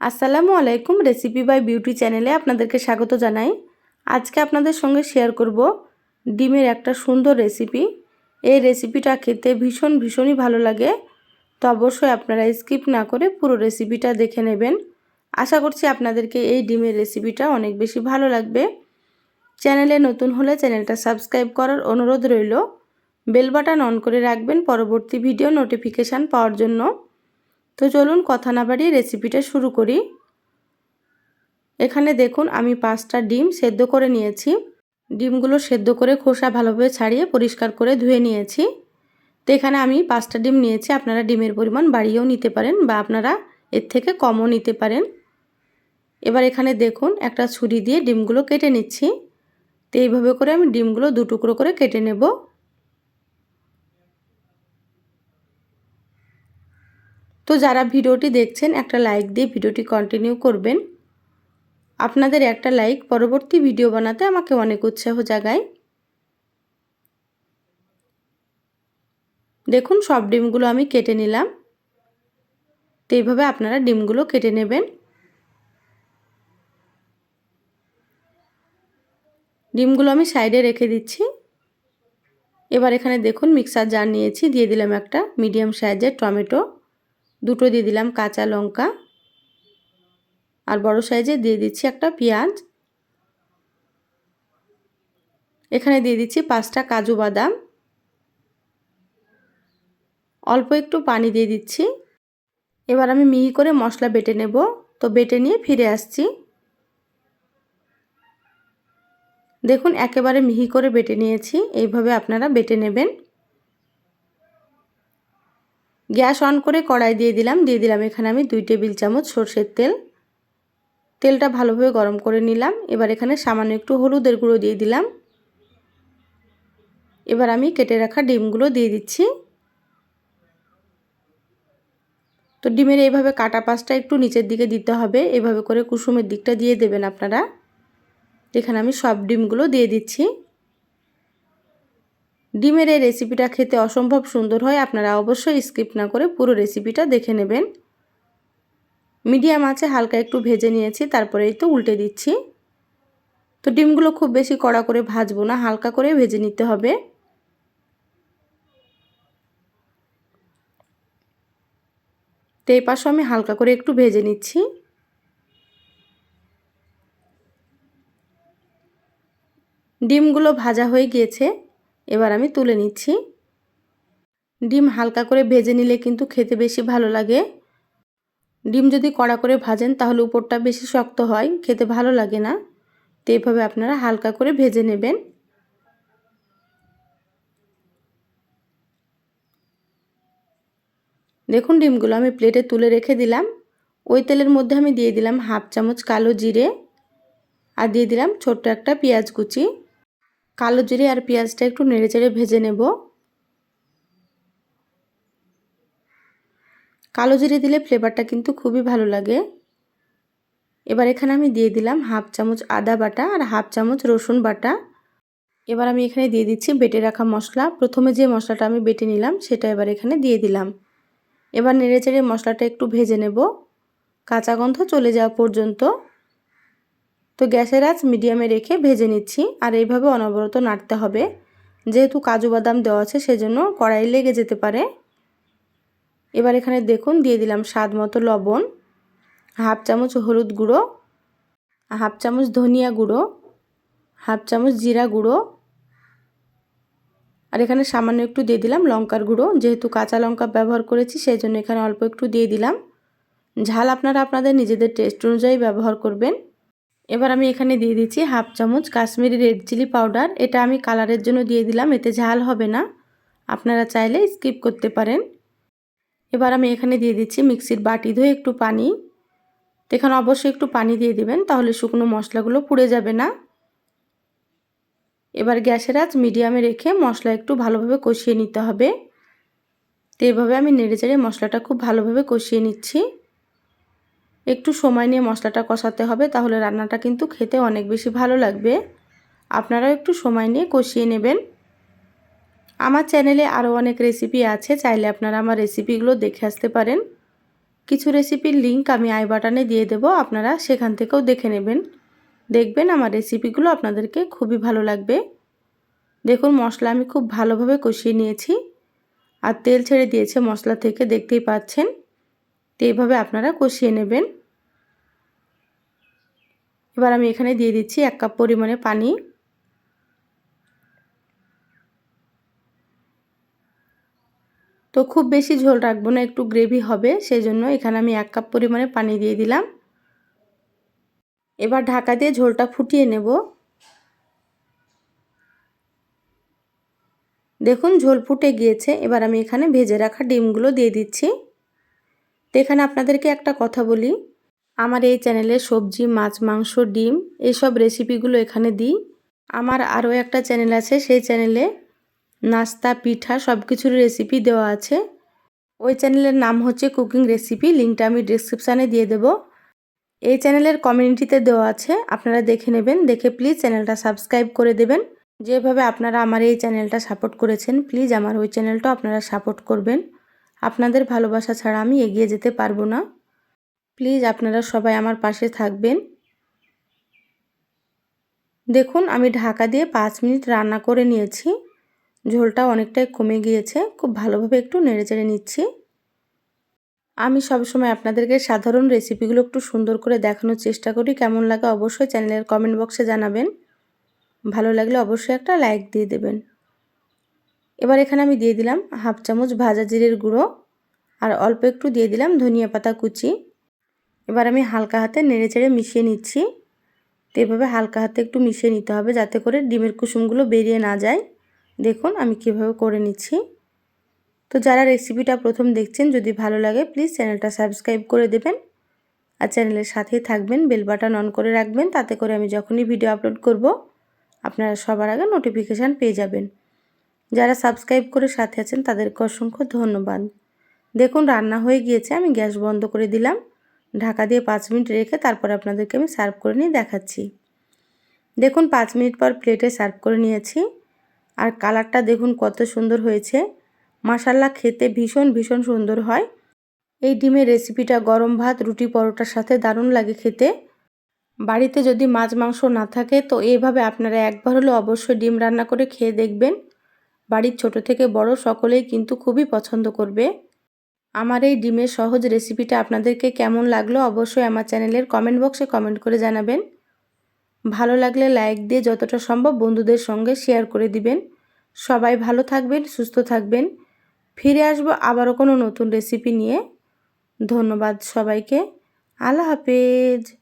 আসসালামু আলাইকুম recipe by beauty চ্যানেলে আপনাদেরকে স্বাগত জানাই। আজকে আপনাদের সঙ্গে শেয়ার করব ডিমের একটা সুন্দর রেসিপি এই রেসিপিটা খেতে ভীষণ ভীষণই ভালো লাগে। তো অবশ্যই আপনারা স্কিপ না করে পুরো রেসিপিটা দেখে নেবেন। আশা করছি আপনাদেরকে এই ডিমের রেসিপিটা অনেক বেশি ভালো লাগবে। চ্যানেলে নতুন হলে চ্যানেলটা সাবস্ক্রাইব করার অনুরোধ রইল। বেল বাটন অন করে রাখবেন পরবর্তী ভিডিও নোটিফিকেশান পাওয়ার জন্য। তো চলুন কথা না বাড়িয়ে রেসিপিটা শুরু করি। এখানে দেখুন আমি পাঁচটা ডিম সেদ্ধ করে নিয়েছি। ডিমগুলো সেদ্ধ করে খোসা ভালোভাবে ছাড়িয়ে পরিষ্কার করে ধুয়ে নিয়েছি। তো এখানে আমি পাঁচটা ডিম নিয়েছি, আপনারা ডিমের পরিমাণ বাড়িয়েও নিতে পারেন বা আপনারা এর থেকে কমও নিতে পারেন। এবার এখানে দেখুন একটা ছুরি দিয়ে ডিমগুলো কেটে নিচ্ছি। তো এইভাবে করে আমি ডিমগুলো দু টুকরো করে কেটে নেব। তো যারা ভিডিওটি দেখছেন, একটা লাইক দিয়ে ভিডিওটি কন্টিনিউ করবেন। আপনাদের একটা লাইক পরবর্তী ভিডিও বানাতে আমাকে অনেক উৎসাহ জাগায়। দেখুন, সব ডিমগুলো আমি কেটে নিলাম। তো এইভাবে আপনারা ডিমগুলো কেটে নেবেন। ডিমগুলো আমি সাইডে রেখে দিচ্ছি। এবার এখানে দেখুন, মিক্সার জার নিয়েছি। দিয়ে দিলাম একটা মিডিয়াম সাইজের টমেটো। দুটো দিয়ে দিলাম কাঁচা লঙ্কা আর বড় সাইজে দিয়ে দিচ্ছি একটা পেঁয়াজ। এখানে দিয়ে দিচ্ছি পাঁচটা কাজু বাদাম। অল্প একটু পানি দিয়ে দিচ্ছি। এবার আমি মিহি করে মশলা বেটে নেব। তো বেটে নিয়ে ফিরে আসছি। দেখুন, একেবারে মিহি করে বেটে নিয়েছি। এইভাবে আপনারা বেটে নেবেন। গ্যাস অন করে কড়াই দিয়ে দিলাম। দিয়ে দিলাম এখানে আমি দুই টেবিল চামচ সর্ষের তেল। তেলটা ভালোভাবে গরম করে নিলাম। এবার এখানে সামান্য একটু হলুদের গুঁড়ো দিয়ে দিলাম। এবার আমি কেটে রাখা ডিমগুলো দিয়ে দিচ্ছি। তো ডিমের এইভাবে কাটা পাশটা একটু নিচের দিকে দিতে হবে। এভাবে করে কুসুমের দিকটা দিয়ে দেবেন আপনারা। এখানে আমি সব ডিমগুলো দিয়ে দিচ্ছি। ডিমের এই রেসিপিটা খেতে অসম্ভব সুন্দর হয়, আপনারা অবশ্যই স্কিপ না করে পুরো রেসিপিটা দেখে নেবেন। মিডিয়াম আছে, হালকা একটু ভেজে নিয়েছি, তারপরে এই তো উল্টে দিচ্ছি। তো ডিমগুলো খুব বেশি কড়া করে ভাজবো না, হালকা করে ভেজে নিতে হবে। তো এই পাশে আমি হালকা করে একটু ভেজে নিচ্ছি। ডিমগুলো ভাজা হয়ে গিয়েছে। এবার আমি তুলে নিচ্ছি। ডিম হালকা করে ভেজে নিলে কিন্তু খেতে বেশি ভালো লাগে। ডিম যদি কড়া করে ভাজেন তাহলে উপরটা বেশি শক্ত হয়, খেতে ভালো লাগে না। তো এইভাবে আপনারা হালকা করে ভেজে নেবেন। দেখুন ডিমগুলো আমি প্লেটে তুলে রেখে দিলাম। ওই তেলের মধ্যে আমি দিয়ে দিলাম হাফ চামচ কালো জিরে আর দিয়ে দিলাম ছোট্ট একটা পেঁয়াজ কুচি। কালো জিরে আর পেঁয়াজটা একটু নেড়ে চেড়ে ভেজে নেব। কালো জিরে দিলে ফ্লেভারটা কিন্তু খুবই ভালো লাগে। এবার এখানে আমি দিয়ে দিলাম হাফ চামচ আদা বাটা আর হাফ চামচ রসুন বাটা। এবার আমি এখানে দিয়ে দিচ্ছি বেটে রাখা মশলা। প্রথমে যে মশলাটা আমি বেটে নিলাম সেটা এবার এখানে দিয়ে দিলাম। এবার নেড়ে চেড়ে মশলাটা একটু ভেজে নেব। কাঁচা গন্ধ চলে যাওয়া পর্যন্ত তো গ্যাসের আঁচ মিডিয়ামে রেখে ভেজে নিচ্ছি, আর এইভাবে অনবরত নাড়তে হবে। যেহেতু কাজু বাদাম দেওয়া আছে, সেজন্য কড়াই লেগে যেতে পারে। এবার এখানে দেখুন, দিয়ে দিলাম স্বাদ মতো লবণ, হাফ চামচ হলুদ গুঁড়ো, হাফ চামচ ধনিয়া গুঁড়ো, হাফ চামচ জিরা গুঁড়ো, আর এখানে সামান্য একটু দিয়ে দিলাম লঙ্কার গুঁড়ো। যেহেতু কাঁচা লঙ্কা ব্যবহার করেছি সেই জন্য এখানে অল্প একটু দিয়ে দিলাম। ঝাল আপনারা আপনাদের নিজেদের টেস্ট অনুযায়ী ব্যবহার করবেন। এবার আমি এখানে দিয়ে দিচ্ছি হাফ চামচ কাশ্মীরি রেড চিলি পাউডার। এটা আমি কালারের জন্য দিয়ে দিলাম, এতে ঝাল হবে না। আপনারা চাইলে স্কিপ করতে পারেন। এবার আমি এখানে দিয়ে দিচ্ছি মিক্সির বাটি ধুয়ে একটু পানি। তো এখানে অবশ্যই একটু পানি দিয়ে দিবেন, তাহলে শুকনো মশলাগুলো পুড়ে যাবে না। এবার গ্যাসের আঁচ মিডিয়ামে রেখে মশলা একটু ভালোভাবে কষিয়ে নিতে হবে। তো এইভাবে আমি নেড়ে চেড়ে মশলাটা খুব ভালোভাবে কষিয়ে নিচ্ছি। একটু সময় নিয়ে মশলাটা কষাতে হবে, তাহলে রান্নাটা কিন্তু খেতে অনেক বেশি ভালো লাগবে। আপনারাও একটু সময় নিয়ে কষিয়ে নেবেন। আমার চ্যানেলে আরও অনেক রেসিপি আছে, চাইলে আপনারা আমার রেসিপিগুলো দেখে আসতে পারেন। কিছু রেসিপির লিঙ্ক আমি আই বাটনে দিয়ে দেব, আপনারা সেখান থেকেও দেখে নেবেন। দেখবেন আমার রেসিপিগুলো আপনাদেরকে খুবই ভালো লাগবে। দেখুন, মশলা আমি খুব ভালোভাবে কষিয়ে নিয়েছি। আর তেল ছেড়ে দিয়েছে মশলা থেকে, দেখতেই পাচ্ছেন। তো এইভাবে আপনারা কষিয়ে নেবেন। এবার আমি এখানে দিয়ে দিচ্ছি এক কাপ পরিমাণে পানি। তো খুব বেশি ঝোল রাখব না, একটু গ্রেভি হবে সেই জন্য এখানে আমি এক কাপ পরিমাণে পানি দিয়ে দিলাম। এবার ঢাকা দিয়ে ঝোলটা ফুটিয়ে নেব। দেখুন, ঝোল ফুটে গিয়েছে। এবার আমি এখানে ভেজে রাখা ডিমগুলো দিয়ে দিচ্ছি। তো এখানে আপনাদেরকে একটা কথা বলি। আমার এই চ্যানেলে সবজি, মাছ, মাংস, ডিম এইসব রেসিপিগুলো এখানে দিই। আমার আরও একটা চ্যানেল আছে, সেই চ্যানেলে নাস্তা, পিঠা সব কিছুর রেসিপি দেওয়া আছে। ওই চ্যানেলের নাম হচ্ছে কুকিং রেসিপি লিঙ্কটা আমি ডিসক্রিপশানে দিয়ে দেব। এই চ্যানেলের কমিউনিটিতে দেওয়া আছে, আপনারা দেখে নেবেন। দেখে প্লিজ চ্যানেলটা সাবস্ক্রাইব করে দেবেন। যেভাবে আপনারা আমার এই চ্যানেলটা সাপোর্ট করেছেন প্লিজ আমার ওই চ্যানেলটাও আপনারা সাপোর্ট করবেন। আপনাদের ভালোবাসা ছাড়া আমি এগিয়ে যেতে পারব না। প্লিজ, আপনারা সবাই আমার পাশে থাকবেন। দেখুন, আমি ঢাকা দিয়ে পাঁচ মিনিট রান্না করে নিয়েছি। ঝোলটা অনেকটাই কমে গিয়েছে। খুব ভালোভাবে একটু নেড়েচেড়ে নিচ্ছি। আমি সবসময় আপনাদেরকে সাধারণ রেসিপিগুলো একটু সুন্দর করে দেখানোর চেষ্টা করি। কেমন লাগে অবশ্যই চ্যানেলের কমেন্ট বক্সে জানাবেন। ভালো লাগলে অবশ্যই একটা লাইক দিয়ে দেবেন। এবার এখানে আমি দিয়ে দিলাম হাফ চামচ ভাজা জিরের গুঁড়ো আর অল্প একটু দিয়ে দিলাম ধনিয়া পাতা কুচি। এবার আমি হালকা হাতে নেড়ে চেড়ে মিশিয়ে নিচ্ছি। তো এভাবে হালকা হাতে একটু মিশিয়ে নিতে হবে যাতে করে ডিমের কুসুমগুলো বেরিয়ে না যায়। দেখুন আমি কীভাবে করে নিচ্ছি। তো যারা রেসিপিটা প্রথম দেখছেন, যদি ভালো লাগে প্লিজ চ্যানেলটা সাবস্ক্রাইব করে দেবেন আর চ্যানেলের সাথেই থাকবেন, বেল বাটন অন করে রাখবেন, তাতে করে আমি যখনই ভিডিও আপলোড করব, আপনারা সবার আগে নোটিফিকেশান পেয়ে যাবেন। যারা সাবস্ক্রাইব করে সাথে আছেন, তাদেরকে অসংখ্য ধন্যবাদ। দেখুন, রান্না হয়ে গিয়েছে, আমি গ্যাস বন্ধ করে দিলাম। ঢাকা দিয়ে পাঁচ মিনিট রেখে তারপর আপনাদেরকে আমি সার্ভ করে নিয়ে দেখাচ্ছি। দেখুন, পাঁচ মিনিট পর প্লেটে সার্ভ করে নিয়েছি। আর কালারটা দেখুন, কত সুন্দর হয়েছে। মাসাল্লা খেতে ভীষণ ভীষণ সুন্দর হয়। এই ডিমের রেসিপিটা গরম ভাত, রুটি পরোটার সাথে দারুণ লাগে খেতে। বাড়িতে যদি মাছ, মাংস না থাকে, তো এইভাবে আপনারা একবার হলেও অবশ্যই ডিম রান্না করে খেয়ে দেখবেন। বাড়ির ছোট থেকে বড় সকলেই কিন্তু খুবই পছন্দ করবে। আমার এই ডিমের সহজ রেসিপিটা আপনাদেরকে কেমন লাগল অবশ্যই আমার চ্যানেলের কমেন্ট বক্সে কমেন্ট করে জানাবেন। ভালো লাগলে লাইক দিয়ে যতটা সম্ভব বন্ধুদের সঙ্গে শেয়ার করে দিবেন। সবাই ভালো থাকবেন, সুস্থ থাকবেন। ফিরে আসব আবারও কোনো নতুন রেসিপি নিয়ে। ধন্যবাদ সবাইকে। আল্লাহ হাফেজ।